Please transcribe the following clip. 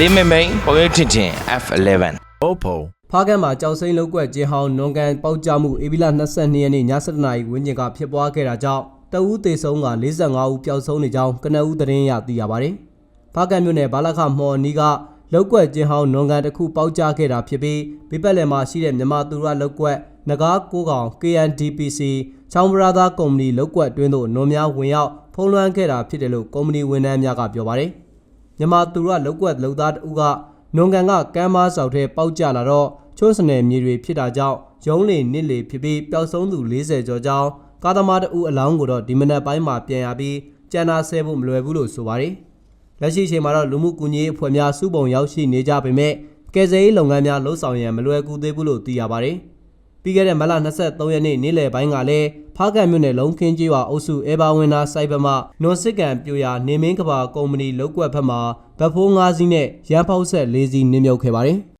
လေးမိမ့်မိန်ပုံရိပ်ထင်ထင် F11 Oppo ဖားကန့်မှာကြောက်စိမ့်လောက်ကွက်ကျင်းဟောင်းနွန်ကန်ပေါက်ကြမှုဧပြီလ22ရက်နေ့ည7:00နာရီဝန်းကျင်ကဖြစ်ပွားခဲ့တာကြောင့်တအူးသေးဆုံးက45ဦးပျောက်ဆုံးနေကြောင်းကနအူးသတင်းရသိရပါတယ်။ဖားကန့်မြို့နယ်ဘာလခမော်အနီးကလောက်ကွက်ကျင်းဟောင်းနွန်ကန်တစ်ခုပေါက်ကြခဲ့တာဖြစ်ပြီးပြပက်လယ်မှာရှိတဲ့မြန်မာသူရလောက်ကွက်ငကားကိုကောင် KNDPC ချောင်းပရာသာကုမ္ပဏီလောက်ကွက်အတွင်းသို့နွန်များဝင်ရောက်ဖုံးလွှမ်းခဲ့တာဖြစ်တယ်လို့ကုမ္ပဏီဝန်ထမ်းများကပြောပါတယ်။ မြန်မာသူရလောက်ကွက်လုံသားတဦးကနွန်ကန်ကကမ်းမဆောက်ထဲပေါက်ကျလာတော့ချွန်းစနယ်မြေတွေဖြစ်တာကြောင့်ရုံးလေနစ်လေဖြစ်ပြီးပျောက်ဆုံးသူ40ကျော်ကြောင်းကားသမားတဦးအလောင်းကိုတော့ဒီမနက်ပိုင်းမှာပြန်ရပြီးကြံနာဆဲဖို့မလွယ်ဘူးလို့ဆိုပါတယ်။လက်ရှိအချိန်မှာတော့လူမှုကူညီရေးအဖွဲ့များစုပုံရောက်ရှိနေကြပေမဲ့ကယ်ဆယ်ရေးလုပ်ငန်းများလှုပ်ဆောင်ရန်မလွယ်ကူသေးဘူးလို့သိရပါတယ်။ပြီးခဲ့တဲ့မလ23ရက်နေ့နေ့လယ်ပိုင်းကလည်း ဖားကန့်မြို့နယ်လုံးခင်းကြီးရွာအုပ်စုအဲဘာဝင်နာစိုက်ဘက်မှနွန်စစ်ကန်ပြိုရာနေမင်းကဘာကုမ္ပဏီလောက်ကွက်ဘက်မှာဗတ်ဖိုး၅စီးနဲ့ရန်ဖောက်ဆက်၄စီးနင်းမြုပ်ခဲ့ပါတယ်။